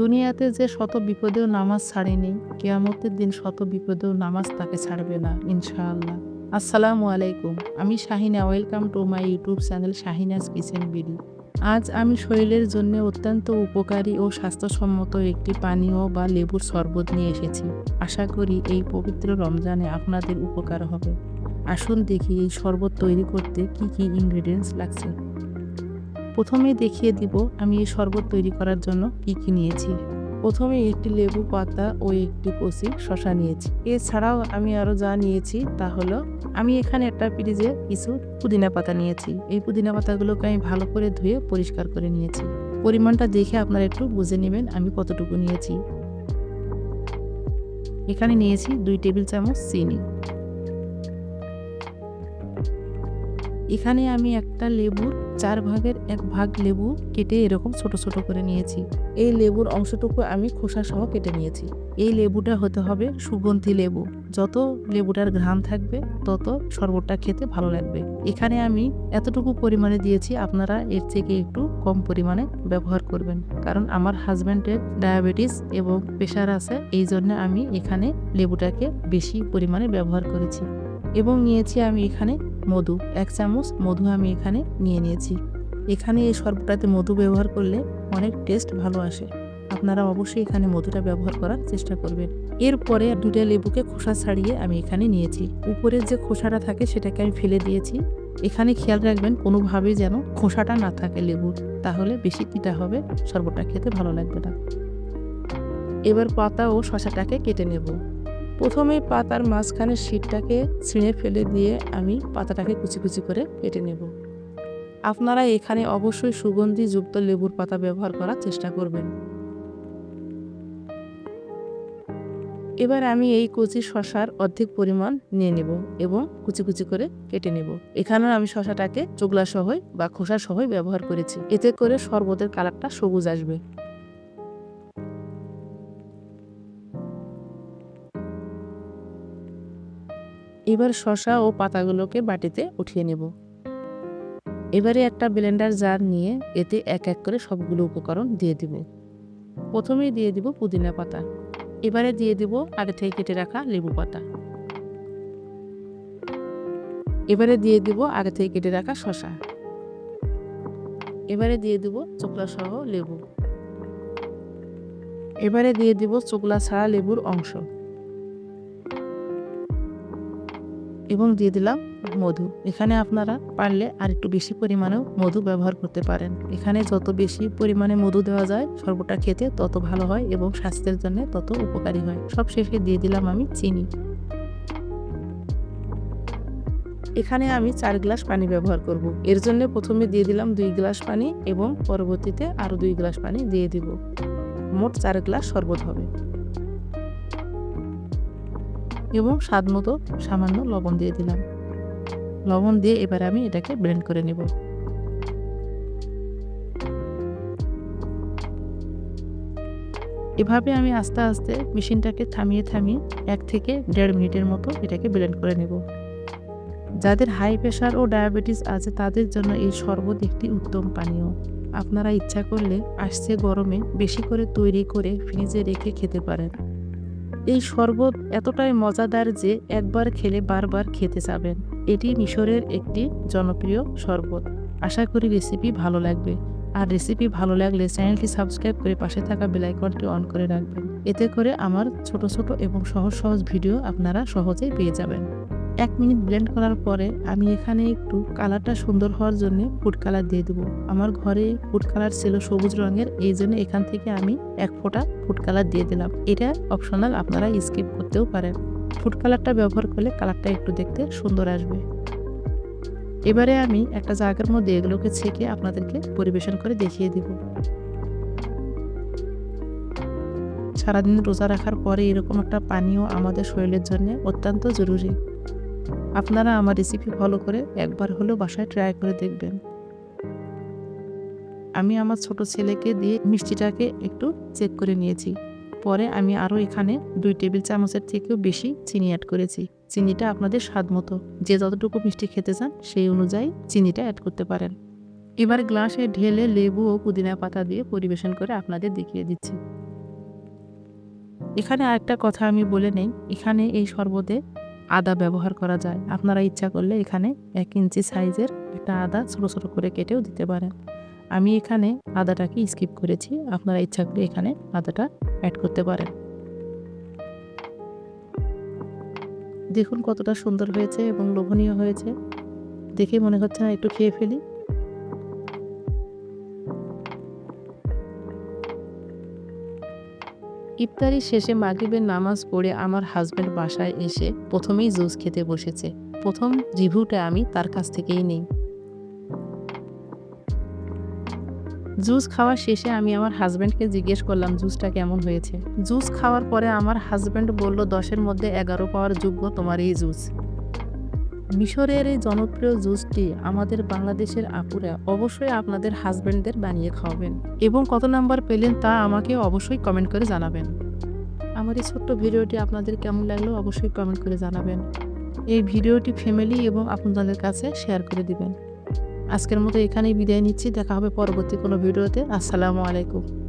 দুনিয়াতে যে শত বিপদেও নামাজ ছাড়েনি, কেয়ামতের দিন শত বিপদেও নামাজ তাকে ছাড়বে না, ইনশাআল্লাহ। আসসালামু আলাইকুম, আমি Shahina, welcome to my YouTube channel Shahina's kitchen BD. আজ আমি শরীরের জন্য অত্যন্ত উপকারী ও স্বাস্থ্যসম্মত একটি পানীয় বা লেবুর শরবত নিয়ে এসেছি। আশা করি এই পবিত্র রমজানে আপনাদের উপকার হবে। আসুন দেখি এই শরবত তৈরি করতে কি কি ইনগ্রেডিয়েন্টস লাগছে। প্রথমে দেখিয়ে দিব আমি এই শরবত তৈরি করার জন্য কি কি নিয়েছি। প্রথমে একটি লেবু পাতা ও একটি কচি শশা নিয়েছি। এছাড়াও আমি আরও যা নিয়েছি তা হলো, আমি এখানে একটা ফ্রিজে কিছু পুদিনা পাতা নিয়েছি। এই পুদিনা পাতাগুলোকে আমি ভালো করে ধুয়ে পরিষ্কার করে নিয়েছি। পরিমাণটা দেখে আপনারা একটু বুঝে নেবেন আমি কতটুকু নিয়েছি। এখানে নিয়েছি দুই টেবিল চামচ চিনি। এখানে আমি একটা লেবুর চার ভাগের এক ভাগ লেবু কেটে এরকম ছোট ছোট করে নিয়েছি। এই লেবুর অংশটুকু আমি খোসা সহ কেটে নিয়েছি। এই লেবুটা হতে হবে সুগন্ধি লেবু। যত লেবুটার ঘ্রাণ থাকবে, তত শরবতটা খেতে ভালো লাগবে। এখানে আমি এতটুকু পরিমাণে দিয়েছি, আপনারা এর থেকে একটু কম পরিমাণে ব্যবহার করবেন। কারণ আমার হাজব্যান্ডের ডায়াবেটিস এবং প্রেশার আছে, এই জন্য আমি এখানে লেবুটাকে বেশি পরিমাণে ব্যবহার করেছি। এবং নিয়েছি আমি এখানে মধু, এক চামচ মধু আমি এখানে নিয়ে নিয়েছি। এখানে এই শরবতটাতে মধু ব্যবহার করলে অনেক টেস্ট ভালো আসে। আপনারা অবশ্যই এখানে মধুটা ব্যবহার করার চেষ্টা করবেন। এরপরে দুটা লেবুকে খোসা ছাড়িয়ে আমি এখানে নিয়েছি। উপরের যে খোসাটা থাকে সেটাকে আমি ফেলে দিয়েছি। এখানে খেয়াল রাখবেন কোনোভাবেই যেন খোসাটা না থাকে লেবুর, তাহলে বেশি তিতা হবে শরবতটা খেতে ভালো লাগবে না। এবার পাতা ও শশাটাকে কেটে নেব। প্রথমে পাতার মাঝখানে শীতটাকে ছিঁড়ে ফেলে দিয়ে আমি পাতাটাকে কুচি কুচি করে কেটে নেব। আপনারা এখানে অবশ্যই সুগন্ধি যুক্ত লেবুর পাতা ব্যবহার করার চেষ্টা করবেন। এবার আমি এই কচি শশার অর্ধেক পরিমাণ নিয়ে নেব এবং কুচি কুচি করে কেটে নেব। এখানে আমি শশাটাকে চোগলা সহই বা খোসা সহই ব্যবহার করেছি। এতে করে শরবতের কালারটা সবুজ আসবে। এবার শশা ও পাতাগুলোকে বাটিতে উঠিয়ে নেব। এবারে একটা ব্লেন্ডার জার নিয়ে এতে এক এক করে সবগুলো উপকরণ দিয়ে দিব। প্রথমেই দিয়ে দিব পুদিনা পাতা। এবারে দিয়ে দিব আগে থেকে কেটে রাখা লেবু পাতা। এবারে দিয়ে দিব আগে থেকে কেটে রাখা শশা। এবারে দিয়ে দিব চোকলা সহ লেবু। এবারে দিয়ে দিব চোকলা ছাড়া লেবুর অংশ। এবং দিয়ে দিলাম মধু। এখানে আপনারা পারলে আর একটু বেশি পরিমাণেও মধু ব্যবহার করতে পারেন। এখানে যত বেশি পরিমাণে মধু দেওয়া যায় সর্বটা খেতে তত ভালো হয় এবং স্বাস্থ্যের জন্য তত উপকারী হয়। সব শেষে দিয়ে দিলাম আমি চিনি। এখানে আমি চার গ্লাস পানি ব্যবহার করব। এর জন্য প্রথমে দিয়ে দিলাম দুই গ্লাস পানি এবং পরবর্তীতে আরও দুই গ্লাস পানি দিয়ে দিব। মোট চার গ্লাস শরবত হবে। এবং স্বাদ মতো সামান্য লবণ দিয়ে দিলাম। লবণ দিয়ে এবার আমি এটাকে ব্লেন্ড করে নেব। এভাবে আমি আস্তে আস্তে মেশিনটাকে থামিয়ে থামিয়ে এক থেকে দেড় মিনিটের মতো এটাকে ব্লেন্ড করে নেব। যাদের হাই প্রেশার ও ডায়াবেটিস আছে তাদের জন্য এই শরবত একটি উত্তম পানীয়। আপনারা ইচ্ছা করলে আসছে গরমে বেশি করে তৈরি করে ফ্রিজে রেখে খেতে পারেন। এই শরবত এতটাই মজাদার যে একবার খেলে বারবার খেতে চাবেন এটি মিশরের একটি জনপ্রিয় শরবত। আশা করি রেসিপি ভালো লাগবে। আর রেসিপি ভালো লাগলে চ্যানেলটি সাবস্ক্রাইব করে পাশে থাকা বেলাইকনটি অন করে রাখবেন। এতে করে আমার ছোট ছোট এবং সহজ সহজ ভিডিও আপনারা সহজেই পেয়ে যাবেন। এক মিনিট ব্লেন্ড করার পরে আমি এখানে একটু কালারটা সুন্দর হওয়ার জন্য ফুড কালার দিয়ে দেবো। আমার ঘরে ফুড কালার ছিল সবুজ রঙের, এই জন্য এখান থেকে আমি এক ফোঁটা ফুড কালার দিয়ে দিলাম। এটা অপশনাল আপনারা স্কিপ করতেও পারেন। ফুড কালারটা ব্যবহার করলে কালারটা একটু দেখতে সুন্দর আসবে। এবারে আমি একটা জায়গার মধ্যে এগুলোকে ছেঁকে আপনাদেরকে পরিবেশন করে দেখিয়ে দিব। সারাদিন রোজা রাখার পরে এরকম একটা পানীয় আমাদের শরীরের জন্য অত্যন্ত জরুরি। আপনারা আমার রেসিপি ফলো করে একবার হলেও বাসায় ট্রাই করে দেখবেন। আমি আমার ছোট ছেলেকে দিয়ে মিষ্টিটাকে একটু চেক করে নিয়েছি। পরে আমি আরও এখানে দুই টেবিল চামচের থেকেও বেশি চিনি অ্যাড করেছি। চিনিটা আপনাদের স্বাদ মতো। যে যতটুকু মিষ্টি খেতে চান, সেই অনুযায়ী চিনিটা অ্যাড করতে পারেন। এবার গ্লাসে ঢেলে লেবু ও পুদিনা পাতা দিয়ে পরিবেশন করে আপনাদের দেখিয়ে দিচ্ছি। এখানে আরেকটা কথা আমি বলে নেই। এখানে এই শরবতে আদা ব্যবহার করা যায়। আপনারা ইচ্ছা করলে এখানে এক ইঞ্চি সাইজের একটা আদা ছোটো ছোটো করে কেটেও দিতে পারেন। আমি এখানে আদাটাকে স্কিপ করেছি। আপনারা ইচ্ছা করে এখানে আদাটা অ্যাড করতে পারেন। দেখুন কতটা সুন্দর হয়েছে এবং লোভনীয় হয়েছে। দেখে মনে হচ্ছে না, একটু খেয়ে ফেলি। ইফতারি শেষে মাগরিবের নামাজ পড়ে আমার হাজব্যান্ড বাসায় এসে প্রথমেই জুস খেতে বসেছে। প্রথম রিভিউটা আমি তার কাছ থেকেই নেই। জুস খাওয়া শেষে আমি আমার হাজব্যান্ডকে জিজ্ঞেস করলাম, জুসটা কেমন হয়েছে? জুস খাওয়ার পরে আমার হাজব্যান্ড বলল, দশের মধ্যে এগারো পাওয়ার যোগ্য তোমার এই জুস। মিশরের এই জনপ্রিয় জুসটি আমাদের বাংলাদেশের আপুরা অবশ্যই আপনাদের হাজব্যান্ডদের বানিয়ে খাওয়াবেন এবং কত নাম্বার পেলেন তা আমাকে অবশ্যই কমেন্ট করে জানাবেন। আমার এই ছোট্ট ভিডিওটি আপনাদের কেমন লাগল অবশ্যই কমেন্ট করে জানাবেন। এই ভিডিওটি ফ্যামিলি এবং আপনাদের কাছে শেয়ার করে দিবেন। আজকের মতো এখানেই বিদায় নিচ্ছি, দেখা হবে পরবর্তী কোনো ভিডিওতে। আসসালামু আলাইকুম।